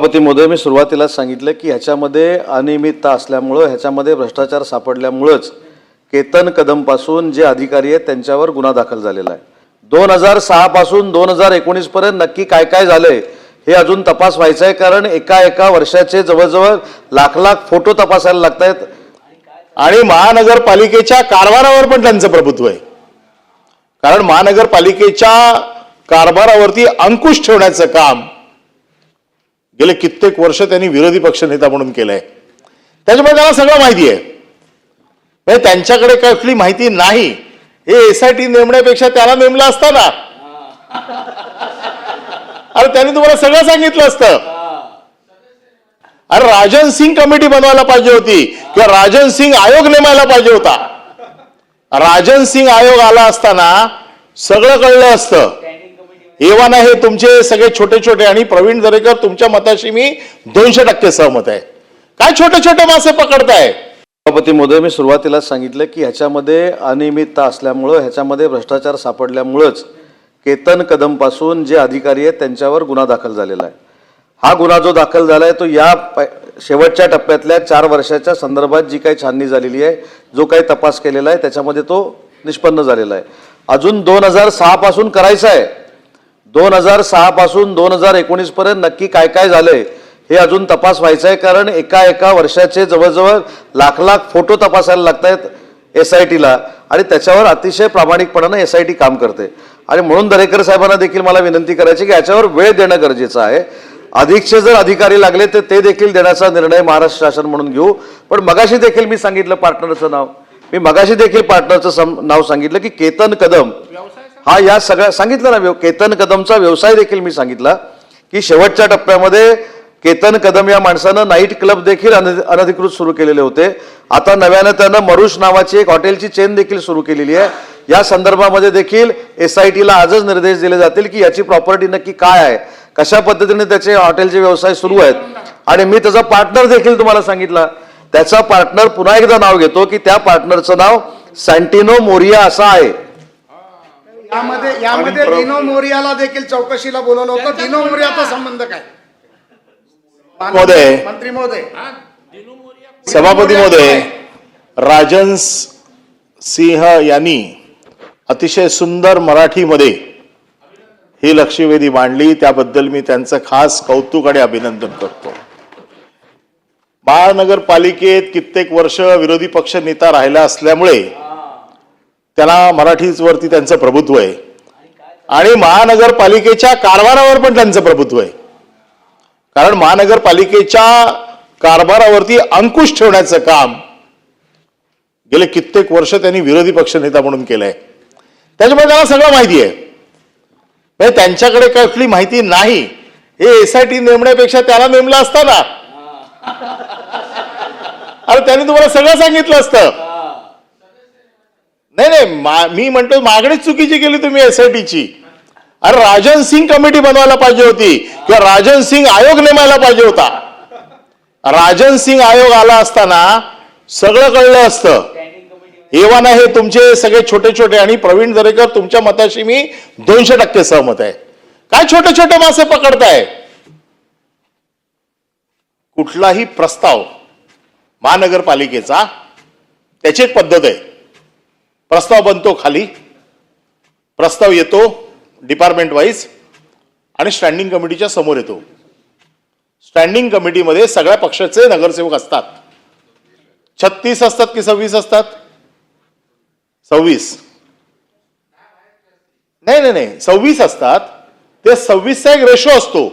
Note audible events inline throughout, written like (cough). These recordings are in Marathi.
सभापती महोदय मी सुरुवातीला सांगितलं की ह्याच्यामध्ये अनियमितता असल्यामुळं ह्याच्यामध्ये भ्रष्टाचार सापडल्यामुळंच केतन कदमपासून जे अधिकारी आहेत त्यांच्यावर गुन्हा दाखल झालेला आहे. दोन हजार सहापासून दोन हजार एकोणीसपर्यंत नक्की काय काय झालंय हे अजून तपास व्हायचं आहे कारण एका एका वर्षाचे जवळजवळ लाख लाख फोटो तपासायला लागत आहेत आणि महानगरपालिकेच्या कारभारावर पण त्यांचं प्रभुत्व आहे. कारण महानगरपालिकेच्या कारभारावरती अंकुश ठेवण्याचं काम गेले कित्येक वर्ष त्यांनी विरोधी पक्षनेता म्हणून केलंय. त्याच्यामुळे त्यांना सगळं माहिती आहे. म्हणजे त्यांच्याकडे कसली माहिती नाही. हे एसआयटी नेमण्यापेक्षा त्याला नेमलं असतं ना अरे त्यांनी तुम्हाला सगळं सांगितलं असतं. अरे राजन सिंग कमिटी बनवायला पाहिजे होती किंवा राजन सिंग आयोग नेमायला पाहिजे होता. राजन सिंग आयोग आला असताना सगळं कळलं असतं. एव्हाना हे तुमचे सगळे छोटे छोटे आणि प्रवीण दरेकर तुमच्या मताशी मी दोनशे टक्के सहमत आहे. काय छोटे छोटे मासे पकडताय? सभापती महोदय मी सुरुवातीला सांगितलं की ह्याच्यामध्ये अनियमितता असल्यामुळं ह्याच्यामध्ये भ्रष्टाचार सापडल्यामुळंच केतन कदमपासून जे अधिकारी आहेत त्यांच्यावर गुन्हा दाखल झालेला आहे. हा गुन्हा जो दाखल झाला आहे तो या शेवटच्या टप्प्यातल्या चार वर्षाच्या संदर्भात जी काही छाननी झालेली आहे जो काही तपास केलेला आहे त्याच्यामध्ये तो निष्पन्न झालेला आहे. अजून दोन हजार सहापासून करायचा आहे. दोन हजार सहा पासून दोन हजार एकोणीस पर्यंत नक्की काय काय झालंय हे अजून तपास व्हायचं आहे कारण एका एका वर्षाचे जवळजवळ लाख लाख फोटो तपासायला लागत आहेत एस आय टीला. आणि त्याच्यावर अतिशय प्रामाणिकपणानं एस आय टी काम करते. आणि म्हणून दरेकर साहेबांना देखील मला विनंती करायची की याच्यावर वेळ देणं गरजेचं आहे. अधिकचे जर अधिकारी लागले तर ते देखील देण्याचा निर्णय महाराष्ट्र शासन म्हणून घेऊ. पण मगाशी देखील मी सांगितलं पार्टनरचं नाव. मी मगाशी देखील पार्टनरचं सम- नाव सांगितलं की केतन कदम. हा या सगळ्या सांगितलं ना केतन कदमचा व्यवसाय देखील मी सांगितला की शेवटच्या टप्प्यामध्ये केतन कदम या माणसानं नाईट क्लब देखील अनधिकृत सुरू केलेले होते. आता नव्यानं त्यानं मरुष नावाची एक हॉटेलची चेन देखील सुरू केलेली आहे. या संदर्भामध्ये देखील एस आय टीला आजच निर्देश दिले जातील की याची प्रॉपर्टी नक्की काय आहे कशा पद्धतीने त्याचे हॉटेलचे व्यवसाय सुरू आहेत. आणि मी त्याचा पार्टनर देखील तुम्हाला सांगितला. त्याचा पार्टनर पुन्हा एकदा नाव घेतो की त्या पार्टनरचं नाव सँटिनो मोरिया असं आहे. यामध्ये यामध्ये दिनो मोरियाला देखील चौकशीला बोलवलं होतं. दिनो मोरियाचा संबंध काय? महोदय. मंत्री महोदय. सभापती महोदय राजन सिंह यांनी अतिशय सुंदर मराठीमध्ये ही लक्षवेधी मांडली. त्याबद्दल मी त्यांचं खास कौतुक आणि अभिनंदन करतो. महानगरपालिकेत कित्येक वर्ष विरोधी पक्ष नेता राहिला असल्यामुळे त्यांना मराठीवरती त्यांचं प्रभुत्व आहे. आणि महानगरपालिकेच्या कारभारावर पण त्यांचं प्रभुत्व आहे. कारण महानगरपालिकेच्या कारभारावरती अंकुश ठेवण्याचं काम गेले कित्येक वर्ष त्यांनी विरोधी पक्षनेता म्हणून केलंय. त्याच्यामुळे त्यांना सगळं माहिती आहे. म्हणजे त्यांच्याकडे कसली माहिती नाही. हे एसआयटी नेमण्यापेक्षा त्याला नेमलं असतं ना. अरे त्यांनी तुम्हाला सगळं सांगितलं असतं. नाही नाही मा- मी म्हणतो मागणीच चुकीची केली तुम्ही एसआयटीची अरे राजन सिंग कमिटी बनवायला पाहिजे होती किंवा राजन सिंग आयोग नेमायला पाहिजे होता. राजन सिंग आयोग आला असताना सगळं कळलं असतं. एव्हाना हे तुमचे सगळे छोटे छोटे आणि प्रवीण दरेकर तुमच्या मताशी मी दोनशे टक्के सहमत आहे. काय छोटे छोटे मासे पकडताय? कुठलाही प्रस्ताव महानगरपालिकेचा त्याची एक पद्धत आहे. प्रस्ताव बनतो खाली. प्रस्ताव येतो डिपार्टमेंट वाईज आणि स्टँडिंग कमिटीच्या समोर येतो. स्टँडिंग कमिटीमध्ये सगळ्या पक्षाचे नगरसेवक असतात. छत्तीस असतात की सव्वीस असतात? सव्वीस. नाही नाही नाही. सव्वीस असतात. ते सव्वीसचा एक रेशो असतो.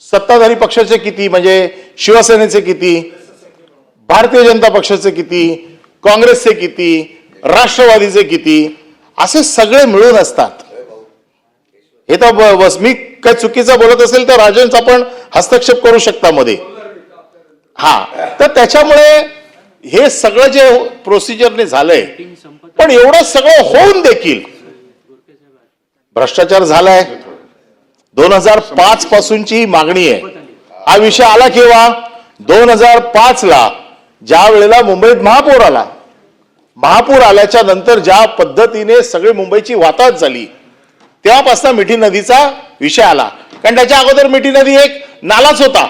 सत्ताधारी पक्षाचे किती? म्हणजे शिवसेनेचे किती? भारतीय जनता पक्षाचे किती? काँग्रेसचे किती? राष्ट्रवादीचे किती? असे सगळे मिळून असतात. हे तर बस मी काय चुकीचं बोलत असेल तर राजनचा पण हस्तक्षेप करू शकता मध्ये. हा तर त्याच्यामुळे हे सगळं जे प्रोसिजरने झालंय पण एवढं सगळं होऊन देखील भ्रष्टाचार झालाय. दोन हजार पाच पासूनची मागणी आहे. हा विषय आला केव्हा? दोन हजार पाच ला ज्या वेळेला मुंबईत महापौर आला. महापूर आल्याच्यानंतर ज्या पद्धतीने सगळी मुंबईची वाताहत झाली तेव्हापासून मिठी नदीचा विषय आला. कारण त्याच्या अगोदर मिठी नदी एक नालाच होता.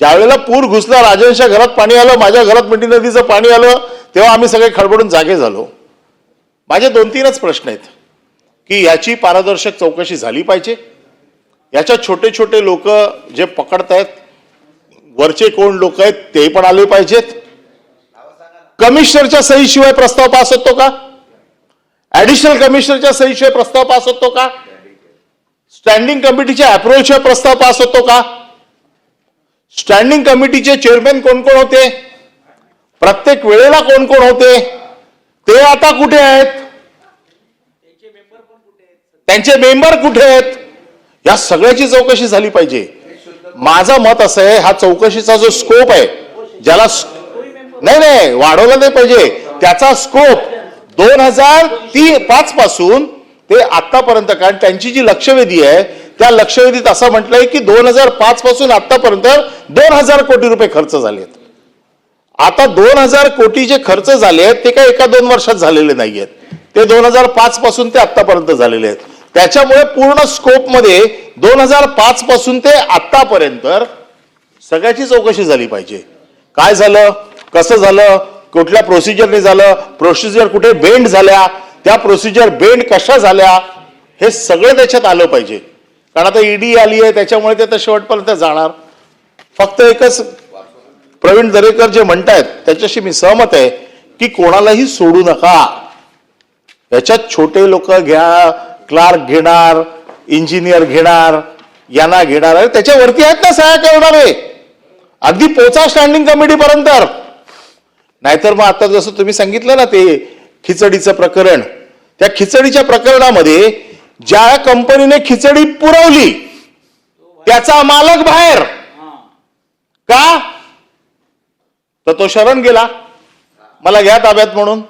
ज्यावेळेला पूर घुसला राजांच्या घरात पाणी आलं माझ्या घरात मिठी नदीचं पाणी आलं तेव्हा आम्ही सगळे खडबडून जागे झालो. माझे दोन तीनच प्रश्न आहेत की याची पारदर्शक चौकशी झाली पाहिजे? याच्या छोटे छोटे लोक जे पकडत आहेत वरचे कोण लोक आहेत ते पण आले पाहिजेत. कमिशनरच्या सहीशिवाय प्रस्ताव पास होतो का? ऍडिशनल कमिशनरच्या सहीशिवाय प्रस्ताव पास होतो का? स्टँडिंग कमिटीच्या अप्रोचशिवाय प्रस्ताव पास होतो का? स्टँडिंग कमिटीचे चेअरमॅन कोण कोण होते? प्रत्येक वेळेला कोण कोण होते? ते आता कुठे आहेत? त्यांचे मेंबर कुठे आहेत? या सगळ्याची चौकशी झाली पाहिजे. माझं मत असं आहे हा चौकशीचा जो स्कोप आहे ज्याला नाही नाही वाढवलं नाही पाहिजे. त्याचा स्कोप दोन हजार ती पाच पासून ते आतापर्यंत कारण त्यांची जी लक्षवेधी आहे त्या लक्षवेधीत असं म्हटलंय की दोन हजार पाच पासून आतापर्यंत दोन हजार कोटी रुपये खर्च झालेत. आता दोन हजार कोटी जे खर्च झाले आहेत ते काय एका दोन वर्षात झालेले नाही आहेत ते दोन हजार पाच पासून ते आतापर्यंत झालेले आहेत. त्याच्यामुळे पूर्ण स्कोपमध्ये दोन हजार पाच पासून ते आतापर्यंत सगळ्याची चौकशी झाली पाहिजे. काय झालं? कसं झालं कुठल्या प्रोसिजरने झालं प्रोसिजर कुठे बेंड झाल्या त्या प्रोसिजर बेंड कशा झाल्या हे सगळं त्याच्यात आलं पाहिजे. कारण आता ईडी आली आहे त्याच्यामुळे ते तर शेवटपर्यंत जाणार. फक्त एकच प्रवीण दरेकर जे म्हणतायत त्याच्याशी मी सहमत आहे की कोणालाही सोडू नका. याच्यात छोटे लोक घ्या क्लार्क घेणार इंजिनियर घेणार यांना घेणार. त्याच्यावरती आहेत ना सहाय्य करणारे. अगदी पोचा स्टँडिंग कमिटीपर्यंत पर्यंत. नाहीतर मग आता जसं तुम्ही सांगितलं ना ते खिचडीचं प्रकरण त्या खिचडीच्या प्रकरणामध्ये ज्या कंपनीने खिचडी पुरवली त्याचा मालक बाहेर. का? तर तो शरण गेला. मला घ्या ताब्यात म्हणून.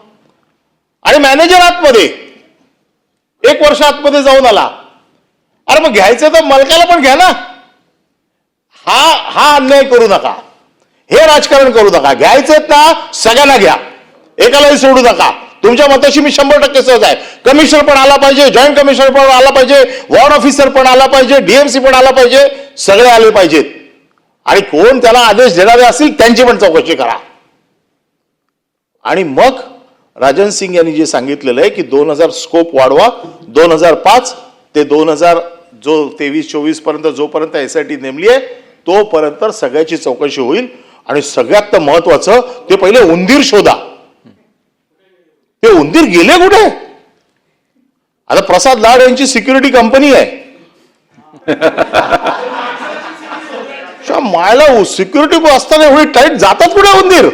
आणि मॅनेजर आतमध्ये एक वर्ष आतमध्ये जाऊन आला. अरे मग घ्यायचं तर मालकाला पण घ्या ना. हा हा अन्याय करू नका. हे राजकारण करू नका. घ्यायचेत ना सगळ्यांना घ्या. एकालाही सोडू नका. तुमच्या मताशी मी शंभर टक्के सहज आहे. कमिशनर पण आला पाहिजे जॉईंट कमिशनर पण आला पाहिजे वॉर्ड ऑफिसर पण आला पाहिजे डीएमसी पण आला पाहिजे सगळे आले पाहिजेत. आणि कोण त्याला आदेश देणारे असतील त्यांची पण चौकशी करा. आणि मग राजन सिंग यांनी जे सांगितलेलं आहे की दोन हजार स्कोप वाढवा. दोन हजार पाच ते दोन हजार जो तेवीस चोवीसपर्यंत जोपर्यंत एस आय टी नेमली आहे तोपर्यंत सगळ्याची चौकशी होईल. आणि सगळ्यात महत्वाचं ते पहिले उंदीर शोधा. ते उंदीर गेले कुठे? आता प्रसाद लाड यांची सिक्युरिटी कंपनी आहे. (laughs) मायला सिक्युरिटी असताना एवढी टाईट जातात कुठे उंदीर?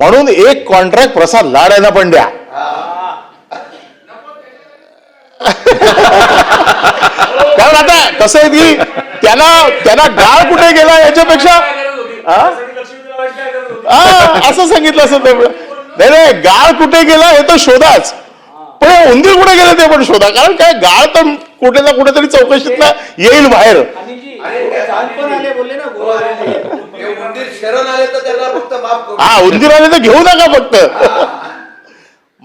म्हणून एक कॉन्ट्रॅक्ट प्रसाद लाड यांना पण द्या. कारण आता कसं आहे की त्यांना त्यांना गाळ कुठे गेला याच्यापेक्षा? हा? हा, असं सांगितलं असं ते. नाही नाही गाळ कुठे गेला हे तर शोधाच. पण हे उंदीर कुठे गेले ते पण शोधा. कारण काय गाळ तर कुठे ना कुठेतरी चौकशीत येईल बाहेर. ते उंदीर आले हा तर घेऊ नका फक्त.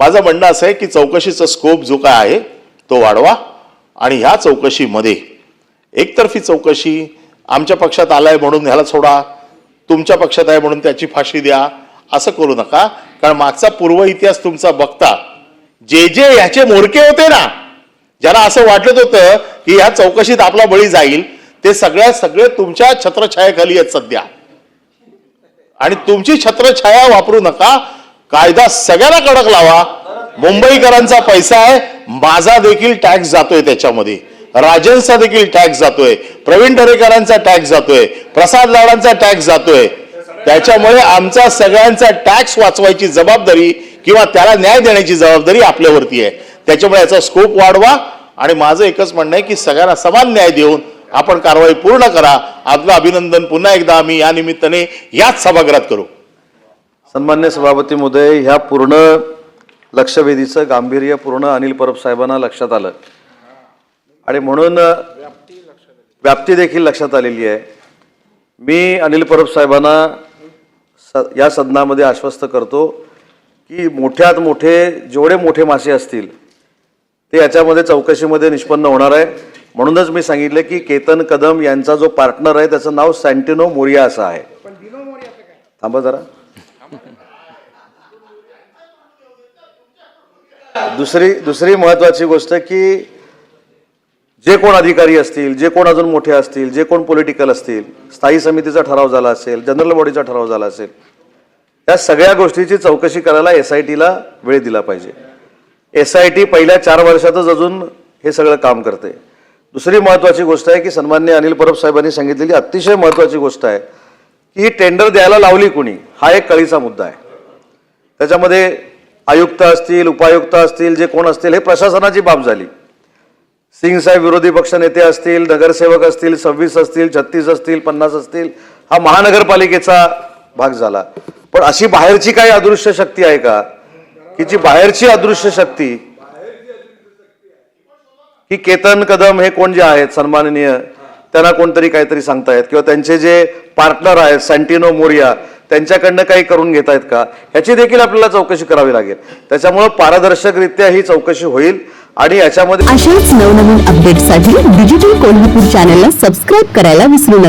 माझं म्हणणं असं आहे की चौकशीचा स्कोप जो काय आहे तो वाढवा. आणि ह्या चौकशीमध्ये एकतर्फी चौकशी आमच्या पक्षात आलाय म्हणून ह्याला सोडा तुमच्या पक्षात आहे म्हणून त्याची फाशी द्या असं करू नका. कारण मागचा पूर्व इतिहास तुमचा बघता जे जे ह्याचे मोरके होते ना ज्यांना असं वाटत होतं की ह्या चौकशीत आपला बळी जाईल ते सगळ्या सगळे तुमच्या छत्रछायाखाली आहेत सध्या. आणि तुमची छत्रछाया वापरू नका. कायदा सगळ्यांना कडक लावा. मुंबईकरांचा पैसा आहे माझा देखील टॅक्स जातोय त्याच्यामध्ये. राजनचा देखील टॅक्स जातोय. प्रवीण दरेकरांचा टॅक्स जातोय. प्रसाद लाडांचा टॅक्स जातोय. त्याच्यामुळे आमचा सगळ्यांचा टॅक्स वाचवायची जबाबदारी किंवा त्याला न्याय देण्याची जबाबदारी आपल्यावरती आहे. त्याच्यामुळे याचा स्कोप वाढवा आणि माझं एकच म्हणणं आहे की सगळ्यांना समान न्याय देऊन आपण कारवाई पूर्ण करा. आपलं अभिनंदन पुन्हा एकदा आम्ही या निमित्ताने याच सभागृहात करू. सन्मान्य सभापती महोदय ह्या पूर्ण लक्षवेधीचं गांभीर्य पूर्ण अनिल परब साहेबांना लक्षात आलं. आणि म्हणून व्याप्ती देखील लक्षात आलेली आहे. मी अनिल परब साहेबांना स या सदनामध्ये आश्वस्त करतो की मोठ्यात मोठे जेवढे मोठे मासे असतील ते याच्यामध्ये चौकशीमध्ये निष्पन्न होणार आहे. म्हणूनच मी सांगितलं की केतन कदम यांचा जो पार्टनर आहे त्याचं नाव सँटिनो मोरिया असं आहे. थांबा जरा. दुसरी दुसरी महत्वाची गोष्ट की जे कोण अधिकारी असतील जे कोण अजून मोठे असतील जे कोण पॉलिटिकल असतील स्थायी समितीचा ठराव झाला असेल जनरल बॉडीचा ठराव झाला असेल या सगळ्या गोष्टीची चौकशी करायला एस आय टीला वेळ दिला पाहिजे. एस आय टी पहिल्या चार वर्षातच अजून हे सगळं काम करते दुसरी महत्वाची गोष्ट आहे की सन्मान्य अनिल परब साहेबांनी सांगितलेली अतिशय महत्वाची गोष्ट आहे की ही टेंडर द्यायला लावली कुणी हा एक कळीचा मुद्दा आहे. त्याच्यामध्ये आयुक्त असतील उपायुक्त असतील जे कोण असतील हे प्रशासनाची बाब झाली. सिंग साहेब विरोधी पक्ष नेते असतील नगरसेवक असतील सव्वीस असतील छत्तीस असतील पन्नास असतील हा महानगरपालिकेचा भाग झाला. पण अशी बाहेरची काही अदृश्य शक्ती आहे का? की जी बाहेरची अदृश्य शक्ती की केतन कदम हे कोण जे आहेत सन्माननीय त्यांना कोणतरी काहीतरी सांगतायत किंवा त्यांचे जे पार्टनर आहेत सँटिनो मोरिया त्यांच्याकडनं काही करून घेत आहेत का? ह्याची देखील आपल्याला चौकशी करावी लागेल. त्याच्यामुळं पारदर्शकरित्या ही चौकशी होईल आणि याच्यामध्ये अशाच नवनवीन अपडेटसाठी डिजिटल कोल्हापूर चॅनलला सबस्क्राईब करायला विसरू नका.